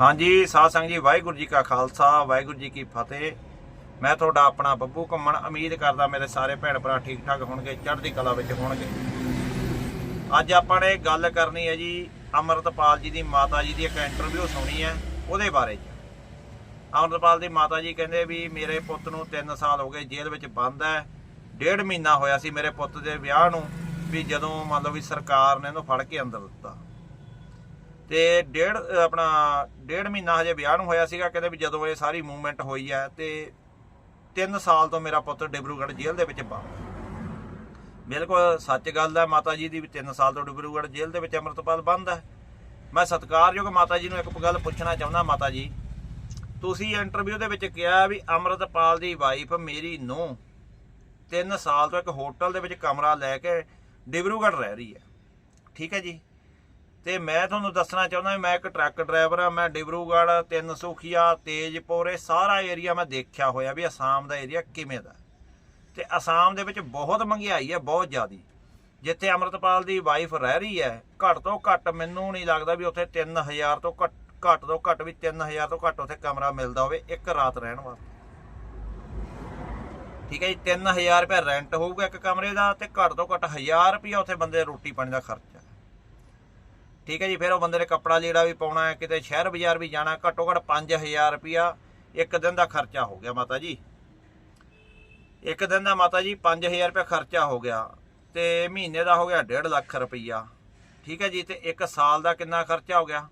ਹਾਂਜੀ, ਸਾਧ ਸੰਗਤ ਜੀ, ਵਾਹਿਗੁਰੂ ਜੀ ਕਾ ਖਾਲਸਾ, ਵਾਹਿਗੁਰੂ ਜੀ ਕੀ ਫਤਿਹ। ਮੈਂ ਤੁਹਾਡਾ ਆਪਣਾ ਬੱਬੂ ਘੁੰਮਣ, ਉਮੀਦ ਕਰਦਾ ਮੇਰੇ ਸਾਰੇ ਭੈਣ ਭਰਾ ਠੀਕ ਠਾਕ ਹੋਣਗੇ, ਚੜ੍ਹਦੀ ਕਲਾ ਵਿੱਚ ਹੋਣਗੇ। ਅੱਜ ਆਪਾਂ ਨੇ ਗੱਲ ਕਰਨੀ ਹੈ ਜੀ, ਅਮਰਤਪਾਲ ਜੀ ਦੀ ਮਾਤਾ ਜੀ ਦੀ ਇੱਕ ਇੰਟਰਵਿਊ ਸੁਣੀ ਹੈ, ਉਹਦੇ ਬਾਰੇ ਚ। ਅਮਰਤਪਾਲ ਦੀ ਮਾਤਾ ਜੀ ਕਹਿੰਦੇ ਵੀ ਮੇਰੇ ਪੁੱਤ ਨੂੰ 3 ਸਾਲ ਹੋ ਗਏ, ਜੇਲ੍ਹ ਵਿੱਚ ਬੰਦ ਹੈ। ਡੇਢ ਮਹੀਨਾ ਹੋਇਆ ਸੀ ਮੇਰੇ ਪੁੱਤ ਦੇ ਵਿਆਹ ਨੂੰ, ਵੀ ਜਦੋਂ ਮੰਨ ਲਓ ਵੀ ਸਰਕਾਰ ਨੇ ਇਹਨੂੰ ਫੜ ਕੇ ਅੰਦਰ ਦਿੱਤਾ। ਤੇ ਡੇਢ ਆਪਣਾ ਡੇਢ ਮਹੀਨਾ ਹਜੇ ਵਿਆਹ ਨੂੰ ਹੋਇਆ ਸੀਗਾ, ਕਹਿੰਦੇ ਵੀ ਜਦੋਂ ਇਹ ਸਾਰੀ ਮੂਵਮੈਂਟ ਹੋਈ ਹੈ ਤੇ 3 ਸਾਲ ਤੋਂ ਮੇਰਾ ਪੁੱਤ ਡਿਬਰੂਗੜ੍ਹ ਜੇਲ੍ਹ ਦੇ ਵਿੱਚ ਬੰਦ ਬਿਲਕੁਲ ਸੱਚ ਗੱਲ ਹੈ, ਮਾਤਾ ਜੀ ਦੀ ਵੀ 3 ਸਾਲ ਤੋਂ ਡਿਬਰੂਗੜ੍ਹ ਜੇਲ੍ਹ ਦੇ ਵਿੱਚ ਅੰਮ੍ਰਿਤਪਾਲ ਬੰਦ ਹੈ। ਮੈਂ ਸਤਿਕਾਰਯੋਗ ਮਾਤਾ ਜੀ ਨੂੰ ਇੱਕ ਗੱਲ ਪੁੱਛਣਾ ਚਾਹੁੰਦਾ ਮਾਤਾ ਜੀ। ਤੁਸੀਂ ਇੰਟਰਵਿਊ ਦੇ ਵਿੱਚ ਕਿਹਾ ਵੀ ਅੰਮ੍ਰਿਤਪਾਲ ਦੀ ਵਾਈਫ ਮੇਰੀ ਨੂੰ 3 ਸਾਲ ਤੋਂ ਇੱਕ ਹੋਟਲ ਦੇ ਵਿੱਚ ਕਮਰਾ ਲੈ ਕੇ ਡਿਬਰੂਗੜ੍ਹ ਰਹਿ ਰਹੀ ਹੈ। ਠੀਕ ਹੈ ਜੀ। ਤੇ ਮੈਂ ਤੁਹਾਨੂੰ ਦੱਸਣਾ ਚਾਹੁੰਦਾ ਮੈਂ ਇੱਕ ਟਰੱਕ ਡਰਾਈਵਰ ਆ, ਮੈਂ ਡਿਬਰੂਗੜ੍ਹ, ਤਿੰਨ ਸੁਖੀਆ, ਤੇਜਪੁਰ ਇਹ ਸਾਰਾ ਏਰੀਆ ਮੈਂ ਦੇਖਿਆ ਹੋਇਆ ਵੀ ਅਸਾਮ ਦਾ ਏਰੀਆ ਕਿਵੇਂ ਦਾ। ਤੇ ਅਸਾਮ ਦੇ ਵਿੱਚ ਬਹੁਤ ਮਹਿੰਗਾਈ ਹੈ ਬਹੁਤ ਜ਼ਿਆਦੀ। ਜਿੱਥੇ ਅਮਰਤਪਾਲ ਦੀ ਵਾਈਫ ਰਹਿ ਰਹੀ ਹੈ, ਘੱਟ ਤੋਂ ਘੱਟ ਮੈਨੂੰ ਨਹੀਂ ਲੱਗਦਾ ਵੀ ਉੱਥੇ 3000 ਤੋਂ ਘੱਟ ਘੱਟ ਤੋਂ ਘੱਟ ਵੀ 3000 ਤੋਂ ਘੱਟ ਉੱਥੇ ਕਮਰਾ ਮਿਲਦਾ ਹੋਵੇ ਇੱਕ ਰਾਤ ਰਹਿਣ ਵਾਸਤੇ। ਠੀਕ ਹੈ ਜੀ 3000 ਰੁਪਏ ਰੈਂਟ ਹੋਊਗਾ ਇੱਕ ਕਮਰੇ ਦਾ ਤੇ ਘੱਟ ਤੋਂ ਘੱਟ 1000 ਰੁਪਏ ਉੱਥੇ ਬੰਦੇ ਰੋਟੀ ਪਾਣੀ ਦਾ ਖਰਚ ਠੀਕ ਹੈ ਜੀ, ਫਿਰ ਉਹ ਬੰਦੇ ਨੇ ਕੱਪੜਾ ਲੀੜਾ ਵੀ ਪਾਉਣਾ ਹੈ, ਕਿਤੇ ਸ਼ਹਿਰ ਬਾਜ਼ਾਰ ਵੀ ਜਾਣਾ, ਘੱਟੋ ਘੱਟ 5000 ਰੁਪਿਆ ਇੱਕ ਦਿਨ ਦਾ ਖਰਚਾ ਹੋ ਗਿਆ ਮਾਤਾ ਜੀ। ਇੱਕ ਦਿਨ ਦਾ ਮਾਤਾ ਜੀ 5000 ਰੁਪਏ ਖਰਚਾ ਹੋ ਗਿਆ ਤੇ ਮਹੀਨੇ ਦਾ ਹੋ ਗਿਆ 1.5 ਲੱਖ ਰੁਪਈਆ ਠੀਕ ਹੈ ਜੀ, ਤੇ ਇੱਕ ਸਾਲ ਦਾ ਕਿੰਨਾ ਖਰਚਾ ਹੋ ਗਿਆ?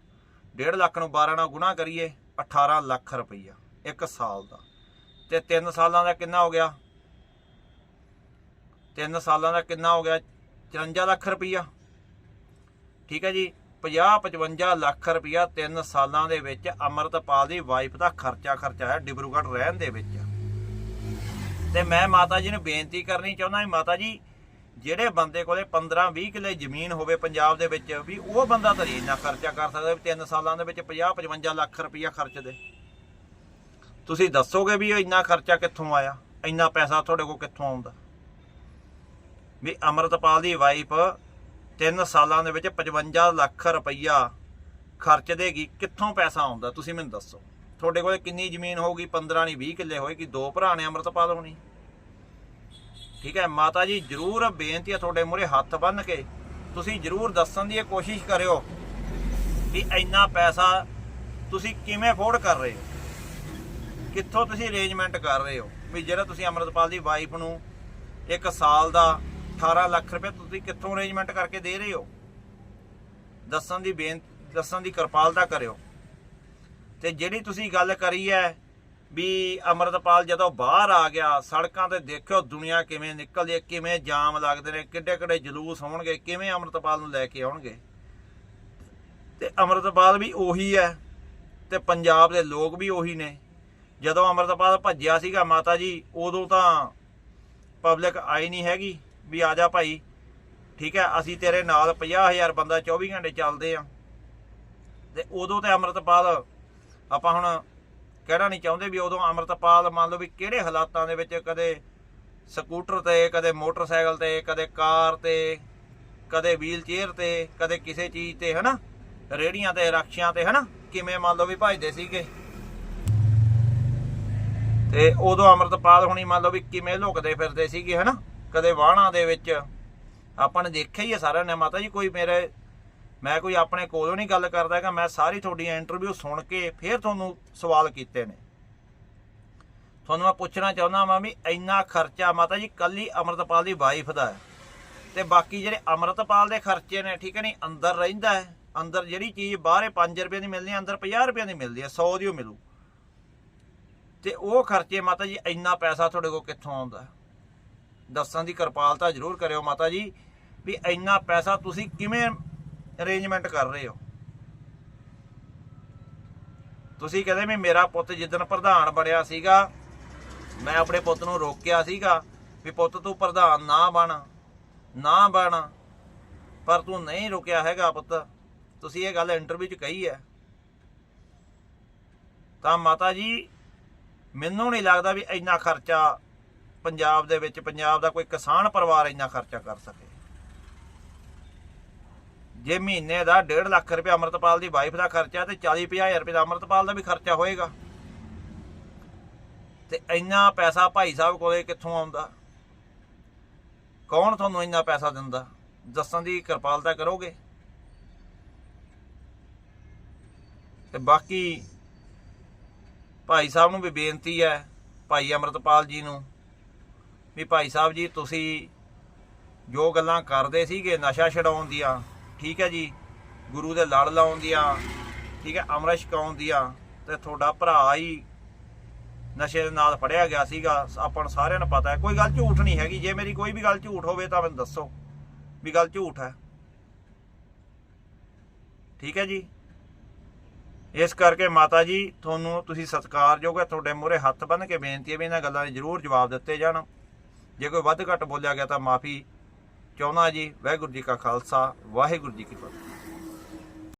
1.5 ਲੱਖ ਨੂੰ 12 ਨਾਲ ਗੁਣਾ ਕਰੀਏ 18 ਲੱਖ ਰੁਪਈਆ ਇੱਕ ਸਾਲ ਦਾ। ਤੇ 3 ਸਾਲਾਂ ਦਾ ਕਿੰਨਾ ਹੋ ਗਿਆ? 3 ਸਾਲਾਂ ਦਾ ਕਿੰਨਾ ਹੋ ਗਿਆ? 54 ਲੱਖ ਰੁਪਈਆ ਠੀਕ ਹੈ ਜੀ 50 55 ਲੱਖ ਰੁਪਇਆ 3 ਸਾਲਾਂ ਦੇ ਵਿੱਚ ਅਮਰਤਪਾਲ ਦੀ ਵਾਈਫ ਦਾ ਖਰਚਾ ਖਰਚਾ ਹੈ ਡਿਬਰੂਗੜ੍ਹ ਰਹਿਣ ਦੇ ਵਿੱਚ। ਤੇ ਮੈਂ ਮਾਤਾ ਜੀ ਨੂੰ ਬੇਨਤੀ ਕਰਨੀ ਚਾਹੁੰਦਾ ਮਾਤਾ ਜੀ, ਜਿਹੜੇ ਬੰਦੇ ਕੋਲੇ 15 20 ਕਿੱਲੇ ਜ਼ਮੀਨ ਹੋਵੇ ਪੰਜਾਬ ਦੇ ਵਿੱਚ, ਵੀ ਉਹ ਬੰਦਾ ਤਾਂ ਇੰਨਾ ਖਰਚਾ ਕਰ ਸਕਦਾ ਵੀ 3 ਸਾਲਾਂ ਦੇ ਵਿੱਚ 50 55 ਲੱਖ ਰੁਪਇਆ ਖਰਚ ਦੇ। ਤੁਸੀਂ ਦੱਸੋਗੇ ਵੀ ਇਹ ਇੰਨਾ ਖਰਚਾ ਕਿੱਥੋਂ ਆਇਆ? ਇੰਨਾ ਪੈਸਾ ਤੁਹਾਡੇ ਕੋਲ ਕਿੱਥੋਂ ਆਉਂਦਾ? ਵੀ ਅਮਰਤਪਾਲ ਦੀ ਵਾਈਫ 3 ਸਾਲਾਂ ਦੇ ਵਿੱਚ 55 ਲੱਖ ਰੁਪਈਆ ਖਰਚ ਦੇਗੀ, ਕਿੱਥੋਂ ਪੈਸਾ ਆਉਂਦਾ? ਤੁਸੀਂ ਮੈਨੂੰ ਦੱਸੋ। ਤੁਹਾਡੇ ਕੋਲ ਕਿੰਨੀ ਜ਼ਮੀਨ ਹੋਊਗੀ? 15 ਨਹੀਂ 20 ਕਿੱਲੇ ਹੋਏਗੀ, ਦੋ ਭਰਾ ਨੇ ਅੰਮ੍ਰਿਤਪਾਲ ਹੋਣੀ। ਠੀਕ ਹੈ, ਮਾਤਾ ਜੀ, ਜਰੂਰ ਬੇਨਤੀ ਹੈ ਤੁਹਾਡੇ ਮੂਹਰੇ ਹੱਥ ਬੰਨ ਕੇ। ਤੁਸੀਂ ਜਰੂਰ ਦੱਸਣ ਦੀ ਇਹ ਕੋਸ਼ਿਸ਼ ਕਰਿਓ ਵੀ ਇੰਨਾ ਪੈਸਾ ਤੁਸੀਂ ਕਿਵੇਂ ਅਫੋਰਡ ਕਰ ਰਹੇ ਹੋ? ਕਿੱਥੋਂ ਤੁਸੀਂ ਅਰੇਂਜਮੈਂਟ ਕਰ ਰਹੇ ਹੋ? ਵੀ ਜਿਹੜਾ ਤੁਸੀਂ ਅਮਰਤਪਾਲ ਦੀ ਵਾਈਫ ਨੂੰ ਇੱਕ ਸਾਲ ਦਾ 18 ਲੱਖ ਰੁਪਏ ਤੁਸੀਂ ਕਿੱਥੋਂ ਅਰੇਂਜਮੈਂਟ ਕਰਕੇ ਦੇ ਰਹੇ ਹੋ? ਦੱਸਣ ਦੀ ਬੇਨਤੀ ਦੱਸਣ ਦੀ ਕਿਰਪਾਲਤਾ ਕਰਿਓ। ਤੇ ਜਿਹੜੀ ਤੁਸੀਂ ਗੱਲ ਕਰੀ ਹੈ ਵੀ ਅਮਰਤਪਾਲ ਜਦੋਂ ਬਾਹਰ ਆ ਗਿਆ, ਸੜਕਾਂ ਤੇ ਦੇਖਿਓ ਦੁਨੀਆ ਕਿਵੇਂ ਨਿਕਲਦੀ ਹੈ, ਕਿਵੇਂ ਜਾਮ ਲੱਗਦੇ ਨੇ ਕਿੱਡੇ ਕਿੱਡੇ ਜਲੂਸ ਹੋਣਗੇ, ਕਿਵੇਂ ਅਮਰਤਪਾਲ ਨੂੰ ਲੈ ਕੇ ਆਉਣਗੇ। ਤੇ ਅਮਰਤਪਾਲ ਵੀ ਉਹੀ ਹੈ ਤੇ ਪੰਜਾਬ ਦੇ ਲੋਕ ਵੀ ਉਹੀ ਨੇ। ਜਦੋਂ ਅਮਰਤਪਾਲ ਭੱਜਿਆ ਸੀਗਾ ਮਾਤਾ ਜੀ, ਉਦੋਂ ਤਾਂ ਪਬਲਿਕ ਆਈ ਨਹੀਂ ਹੈਗੀ। ਵੀ ਆ ਜਾ ਭਾਈ। ਠੀਕ ਹੈ, ਅਸੀਂ ਤੇਰੇ ਨਾਲ 50000 ਬੰਦਾ 24 ਘੰਟੇ ਚੱਲਦੇ ਆ ਤੇ ਉਦੋਂ ਤੇ ਅਮਰਤਪਾਲ, ਆਪਾਂ ਹੁਣ ਕਹਿਣਾ ਨਹੀਂ ਚਾਹੁੰਦੇ ਵੀ ਉਦੋਂ ਅਮਰਤਪਾਲ ਮੰਨ ਲਓ ਵੀ ਕਿਹੜੇ ਹਾਲਾਤਾਂ ਦੇ ਵਿੱਚ ਕਦੇ ਸਕੂਟਰ ਤੇ, ਕਦੇ ਮੋਟਰਸਾਈਕਲ ਤੇ, ਕਦੇ ਕਾਰ ਤੇ, ਕਦੇ ਵੀਲ ਚੇਅਰ ਤੇ, ਕਦੇ ਕਿਸੇ ਚੀਜ਼ ਤੇ, ਹਨਾ? ਰੇੜੀਆਂ ਤੇ, ਰਕਸ਼ਿਆਂ ਤੇ, ਹਨਾ? ਕਿਵੇਂ ਮੰਨ ਲਓ ਵੀ ਭਜਦੇ ਸੀਗੇ। ਤੇ ਉਦੋਂ ਅਮਰਤਪਾਲ ਹੁਣੀ ਮੰਨ ਲਓ ਵੀ ਕਿਵੇਂ ਲੁਕਦੇ ਫਿਰਦੇ ਸੀਗੇ, ਹਨਾ? ਕਦੇ ਵਾਹਣਾ ਦੇ ਵਿੱਚ। ਆਪਾਂ ਨੇ ਦੇਖਿਆ ਹੀ ਹੈ ਸਾਰਿਆਂ ਨੇ। ਮਾਤਾ ਜੀ, ਕੋਈ ਮੇਰੇ, ਮੈਂ ਕੋਈ ਆਪਣੇ ਕੋਲੋਂ ਨਹੀਂ ਗੱਲ ਕਰਦਾ ਹੈਗਾ। ਮੈਂ ਸਾਰੀ ਤੁਹਾਡੀ ਇੰਟਰਵਿਊ ਸੁਣ ਕੇ ਫਿਰ ਤੁਹਾਨੂੰ ਸਵਾਲ ਕੀਤੇ ਨੇ। ਤੁਹਾਨੂੰ ਮੈਂ ਪੁੱਛਣਾ ਚਾਹੁੰਦਾ ਵਾਂ ਵੀ ਇੰਨਾ ਖਰਚਾ, ਮਾਤਾ ਜੀ ਕੱਲੀ ਅਮਰਤਪਾਲ ਦੀ ਵਾਈਫ ਦਾ ਹੈ। ਤੇ ਬਾਕੀ ਜਿਹੜੇ ਅਮਰਤਪਾਲ ਦੇ ਖਰਚੇ ਨੇ, ਠੀਕ ਹੈ ਨਹੀਂ ਅੰਦਰ ਰਹਿੰਦਾ ਹੈ। ਅੰਦਰ ਜਿਹੜੀ ਚੀਜ਼ ਬਾਹਰੇ 5 ਰੁਪਏ ਦੀ ਮਿਲਦੀ ਹੈ, ਅੰਦਰ 50 ਰੁਪਏ ਦੀ ਮਿਲਦੀ ਹੈ 100 ਦੀ ਉਹ ਮਿਲੂ। ਤੇ ਉਹ ਖਰਚੇ ਮਾਤਾ ਜੀ, ਇੰਨਾ ਪੈਸਾ ਤੁਹਾਡੇ ਕੋਲ ਕਿੱਥੋਂ ਆਉਂਦਾ? ਦੱਸਣ ਦੀ ਕਿਰਪਾਲਤਾ ਜ਼ਰੂਰ ਕਰਿਓ ਮਾਤਾ ਜੀ, ਵੀ ਇੰਨਾ ਪੈਸਾ ਤੁਸੀਂ ਕਿਵੇਂ ਅਰੇਂਜਮੈਂਟ ਕਰ ਰਹੇ ਹੋ? ਤੁਸੀਂ ਕਹਿੰਦੇ ਵੀ ਮੇਰਾ ਪੁੱਤ ਜਿੱਦਣ ਪ੍ਰਧਾਨ ਬਣਿਆ ਸੀਗਾ, ਮੈਂ ਆਪਣੇ ਪੁੱਤ ਨੂੰ ਰੋਕਿਆ ਸੀਗਾ ਵੀ ਪੁੱਤ ਤੂੰ ਪ੍ਰਧਾਨ ਨਾ ਬਣ ਨਾ ਬਣ, ਪਰ ਤੂੰ ਨਹੀਂ ਰੁਕਿਆ ਹੈਗਾ ਪੁੱਤ। ਤੁਸੀਂ ਇਹ ਗੱਲ ਇੰਟਰਵਿਊ 'ਚ ਕਹੀ ਹੈ। ਤਾਂ ਮਾਤਾ ਜੀ, ਮੈਨੂੰ ਨਹੀਂ ਲੱਗਦਾ ਵੀ ਇੰਨਾ ਖਰਚਾ ਪੰਜਾਬ ਦੇ ਵਿੱਚ ਪੰਜਾਬ ਦਾ ਕੋਈ ਕਿਸਾਨ ਪਰਿਵਾਰ ਇੰਨਾ ਖਰਚਾ ਕਰ ਸਕੇ। ਜੇ ਮਹੀਨੇ ਦਾ 1.5 ਲੱਖ ਰੁਪਏ ਅਮਰਤਪਾਲ ਦੀ ਵਾਈਫ ਦਾ ਖਰਚਾ ਤੇ 40 ਹਜ਼ਾਰ ਰੁਪਏ ਦਾ ਅਮਰਤਪਾਲ ਦਾ ਵੀ ਖਰਚਾ ਹੋਏਗਾ। ਤੇ ਇੰਨਾ ਪੈਸਾ ਭਾਈ ਸਾਹਿਬ ਕੋਲੇ ਕਿੱਥੋਂ ਆਉਂਦਾ? ਕੌਣ ਤੁਹਾਨੂੰ ਇੰਨਾ ਪੈਸਾ ਦਿੰਦਾ? ਦੱਸਣ ਦੀ ਕਿਰਪਾਲਤਾ ਕਰੋਗੇ? ਤੇ ਬਾਕੀ ਭਾਈ ਸਾਹਿਬ ਨੂੰ ਵੀ ਬੇਨਤੀ ਹੈ, ਭਾਈ ਅਮਰਤਪਾਲ ਜੀ ਨੂੰ ਵੀ ਭਾਈ ਸਾਹਿਬ ਜੀ, ਤੁਸੀਂ ਜੋ ਗੱਲਾਂ ਕਰਦੇ ਸੀਗੇ, ਨਸ਼ਾ ਛਡਾਉਣ ਦੀਆਂ, ਠੀਕ ਹੈ ਜੀ, ਗੁਰੂ ਦੇ ਲੜ ਲਾਉਣ ਦੀਆਂ, ਠੀਕ ਹੈ ਅੰਮ੍ਰਿਤ ਛਕਾਉਣ ਦੀਆਂ, ਤੇ ਤੁਹਾਡਾ ਭਰਾ ਹੀ ਨਸ਼ੇ ਦੇ ਨਾਲ ਫੜਿਆ ਗਿਆ ਸੀਗਾ, ਆਪਾਂ ਨੂੰ ਸਾਰਿਆਂ ਨੂੰ ਪਤਾ ਹੈ। ਕੋਈ ਗੱਲ ਝੂਠ ਨਹੀਂ ਹੈਗੀ, ਜੇ ਮੇਰੀ ਕੋਈ ਵੀ ਗੱਲ ਝੂਠ ਹੋਵੇ ਤਾਂ ਮੈਨੂੰ ਦੱਸੋ ਵੀ ਗੱਲ ਝੂਠ ਹੈ। ਠੀਕ ਹੈ ਜੀ? ਇਸ ਕਰਕੇ ਮਾਤਾ ਜੀ, ਤੁਹਾਨੂੰ ਤੁਸੀਂ ਸਤਿਕਾਰਯੋਗ ਹੈ, ਤੁਹਾਡੇ ਮੂਹਰੇ ਹੱਥ ਬੰਨ੍ਹ ਕੇ ਬੇਨਤੀ ਹੈ ਵੀ ਇਹਨਾਂ ਗੱਲਾਂ ਦੇ ਜ਼ਰੂਰ ਜਵਾਬ ਦਿੱਤੇ ਜਾਣ। ਜੇ ਕੋਈ ਵੱਧ ਘੱਟ ਬੋਲਿਆ ਗਿਆ ਤਾਂ ਮਾਫੀ ਚਾਹੁੰਦਾ ਜੀ। ਵਾਹਿਗੁਰੂ ਜੀ ਕਾ ਖਾਲਸਾ, ਵਾਹਿਗੁਰੂ ਜੀ ਕੀ ਫਤਿਹ।